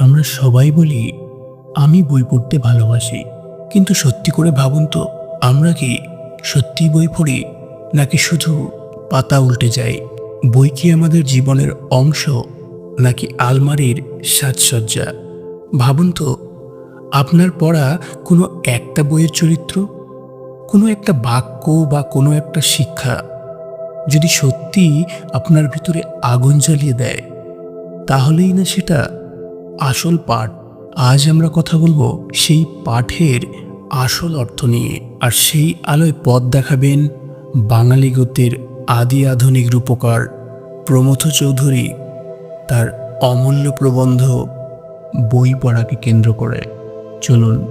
আমরা সবাই বলি, আমি বই পড়তে ভালোবাসি। কিন্তু সত্যি করে ভাবুন তো, আমরা কি সত্যি বই পড়ি? নাকি শুধু পাতা উল্টে যাই বই কি আমাদের জীবনের অংশ, নাকি আলমারির সাজসজ্জা? ভাবুন তো, আপনার পড়া কোনো একটা বইয়ের চরিত্র? কোনো একটা বাক্য বা কোনো একটা শিক্ষা? যদি সত্যি আপনার ভিতরে আগুন জ্বালিয়ে দেয়, তাহলেই না সেটা আসল পাঠ। আজ আমরা কথা বলব সেই পাঠের আসল অর্থ নিয়ে। আর সেই আলোয় পথ দেখাবেন বাঙালি গদ্যের আদি আধুনিক রূপকার প্রমথ চৌধুরী তার অমূল্য প্রবন্ধ বই পড়াকে কেন্দ্র করে। চলুন,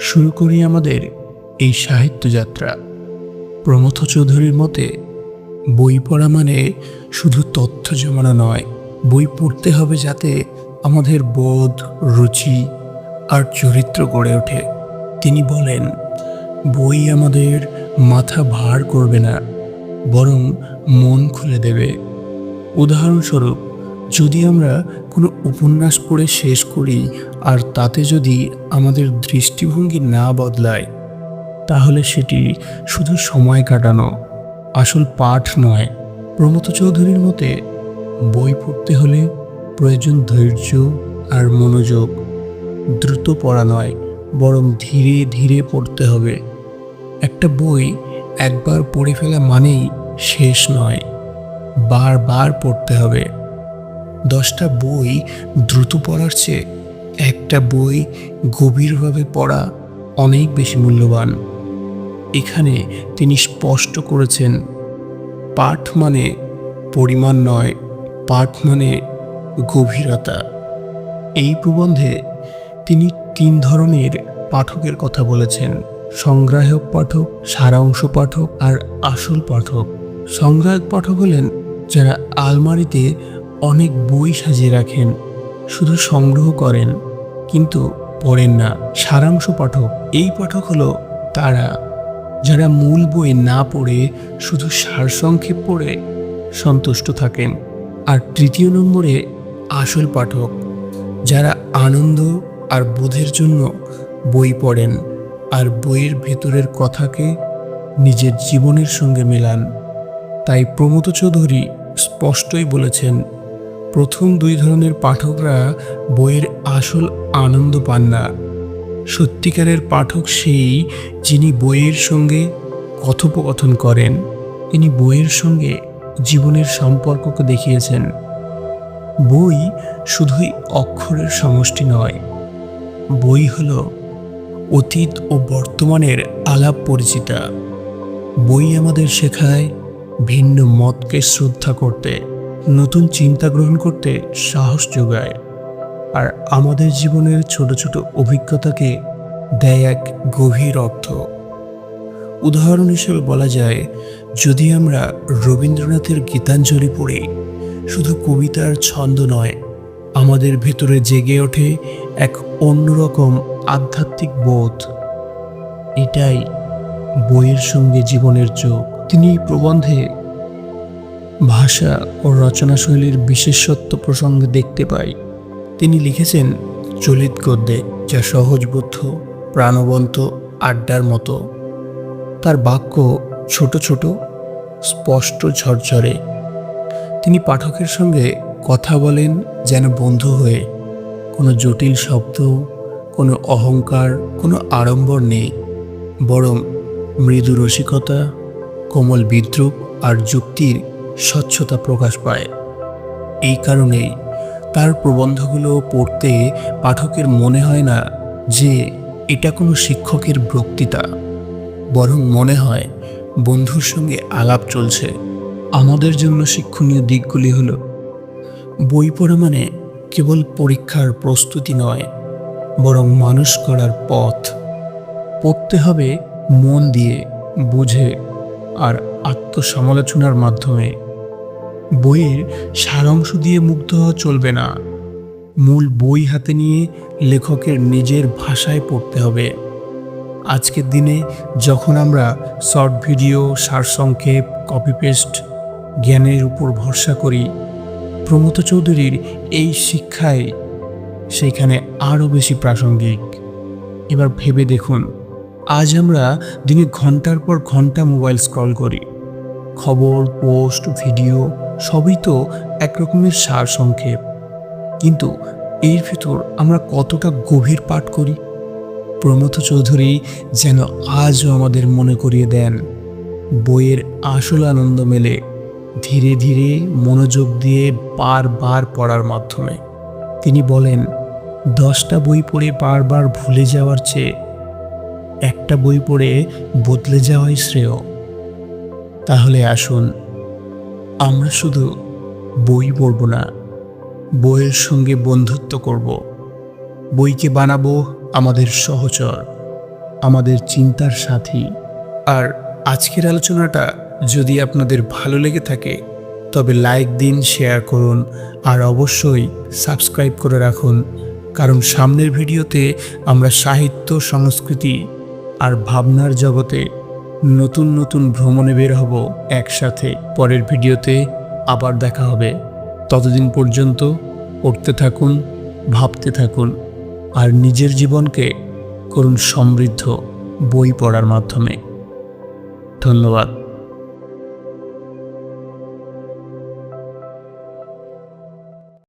শুরু করি আমাদের এই সাহিত্য যাত্রা। প্রমথ চৌধুরীর মতে, বই পড়া মানে শুধু তথ্য জমানো নয় বই পড়তে হবে যাতে আমাদের বোধ, রুচি আর চরিত্র গড়ে ওঠে। তিনি বলেন, বই আমাদের মাথা ভার করবে না, বরং মন খুলে দেবে। উদাহরণস্বরূপ, যদি আমরা কোনো উপন্যাস পড়ে শেষ করি আর তাতে যদি আমাদের দৃষ্টিভঙ্গি না বদলায়, তাহলে সেটি শুধু সময় কাটানো, আসল পাঠ নয়। প্রমথ চৌধুরীর মতে বই পড়তে হলে প্রয়োজন ধৈর্য আর মনোযোগ। দ্রুত পড়া নয়, বরং ধীরে ধীরে পড়তে হবে। একটা বই একবার পড়ে ফেলা মানেই শেষ নয়, বারবার পড়তে হবে। দশটা বই দ্রুত পড়ার চেয়ে একটা বই গভীরভাবে পড়া অনেক বেশি মূল্যবান। এখানে তিনি স্পষ্ট করেছেন, পাঠ মানে পরিমাণ নয় পাঠ মানে গভীরতা। এই প্রবন্ধে তিনি তিন ধরনের পাঠকের কথা বলেছেন। সংগ্রাহক পাঠক, সারাংশ পাঠক আর আসল পাঠক। সংগ্রাহক পাঠক হলেন যারা আলমারিতে অনেক বই সাজিয়ে রাখেন, শুধু সংগ্রহ করেন, কিন্তু পড়েন না। সারাংশ পাঠক, এই পাঠক হলো তারা যারা মূল বই না পড়ে, শুধু সারসংক্ষেপ পড়ে সন্তুষ্ট থাকেন। আর তৃতীয় নম্বরে আসল পাঠক, যারা আনন্দ আর বোধের জন্য বই পড়েন আর বইয়ের ভেতরের কথাকে নিজের জীবনের সঙ্গে মেলান। তাই প্রমোদ চৌধুরী স্পষ্টই বলেছেন, প্রথম দুই ধরনের পাঠকরা বইয়ের আসল আনন্দ পান না। সত্যিকারের পাঠক সেই যিনি বইয়ের সঙ্গে কথোপকথন করেন। তিনি বইয়ের সঙ্গে জীবনের সম্পর্ককে দেখিয়েছেন। বই শুধুই অক্ষরের সমষ্টি নয়, বই হল অতীত ও বর্তমানের আলাপ পরিচিতা। বই আমাদের শেখায় ভিন্ন মতকে শ্রদ্ধা করতে, নতুন চিন্তা গ্রহণ করতে সাহস যোগায়, আর আমাদের জীবনের ছোট ছোট অভিজ্ঞতাকে দেয় এক গভীর অর্থ। উদাহরণ হিসেবে বলা যায়, যদি আমরা রবীন্দ্রনাথের গীতাঞ্জলি পড়ি, শুধু কবিতার ছন্দ নয়, আমাদের ভেতরে জেগে ওঠে এক অন্যরকম আধ্যাত্মিক বোধ। এটাই বইয়ের সঙ্গে জীবনের যোগ। তিনি প্রবন্ধে ভাষা ও রচনাশৈলীর বিশেষত্ব প্রসঙ্গে দেখতে পাই। তিনি লিখেছেন, চলিত গদ্যে যা সহজবোধ্য, প্রাণবন্ত, আড্ডার মতো তার বাক্য ছোট ছোট, স্পষ্ট ঝরঝরে। তিনি পাঠকের সঙ্গে কথা বলেন যেন বন্ধু হয়ে। কোনো জটিল শব্দ, কোনো অহংকার, কোনো আড়ম্বর নেই। বরং মৃদু রসিকতা, কোমল বিদ্রুপ আর যুক্তির স্বচ্ছতা প্রকাশ পায়। এই কারণেই তার প্রবন্ধগুলো পড়তে পাঠকের মনে হয় না যে এটা কোনো শিক্ষকের বক্তৃতা। বরং মনে হয় বন্ধুর সঙ্গে আলাপ চলছে। আমাদের জন্য শিক্ষণীয় দিকগুলি হলো, বই পড়া মানে কেবল পরীক্ষার প্রস্তুতি নয়, বরং মানুষ করার পথ। পড়তে হবে মন দিয়ে, বুঝে আর আত্মসমালোচনার মাধ্যমে। বইয়ের সারাংশ দিয়ে মুগ্ধ হওয়া চলবে না। মূল বই হাতে নিয়ে লেখকের নিজের ভাষায় পড়তে হবে। আজকের দিনে যখন আমরা শর্ট ভিডিও, সারসংক্ষেপ কপি পেস্ট জ্ঞানের উপর ভরসা করি, প্রমোদ চৌধুরীর এই শিক্ষায় সেইখানে আরও বেশি প্রাসঙ্গিক। এবার ভেবে দেখুন, আজ আমরা দিনে ঘণ্টার পর ঘণ্টা মোবাইল স্ক্রল করি। খবর, পোস্ট, ভিডিও, সবই তো একরকমের সার সংক্ষেপ কিন্তু এর ভেতর আমরা কতটা গভীর পাঠ করি? প্রমথ চৌধুরী যেন আজও আমাদের মনে করিয়ে দেন, বইয়ের আসল আনন্দ মেলে ধীরে ধীরে মনোযোগ দিয়ে বারবার পড়ার মাধ্যমে। তিনি বলেন, দশটা বই পড়ে বারবার ভুলে যাওয়ার চেয়ে একটা বই পড়ে বদলে যাওয়াই শ্রেয়। তাহলে আসুন, আমরা শুধু বই পড়ব না, বইয়ের সঙ্গে বন্ধুত্ব করব। বইকে বানাবো আমাদের সহচর, আমাদের চিন্তার সাথী। আর আজকের আলোচনাটা যদি আপনাদের ভালো লেগে থাকে, তবে লাইক দিন, শেয়ার করুন, আর অবশ্যই সাবস্ক্রাইব করে রাখুন, কারণ সামনের ভিডিওতে আমরা সাহিত্য, সংস্কৃতি আর ভাবনার জগতে নতুন নতুন ভ্রমণে বের হব একসাথে। পরের ভিডিওতে আবার দেখা হবে। ততদিন পর্যন্ত পড়তে থাকুন, ভাবতে থাকুন। আর নিজের জীবনকে করুন সমৃদ্ধ বই পড়ার মাধ্যমে। ধন্যবাদ।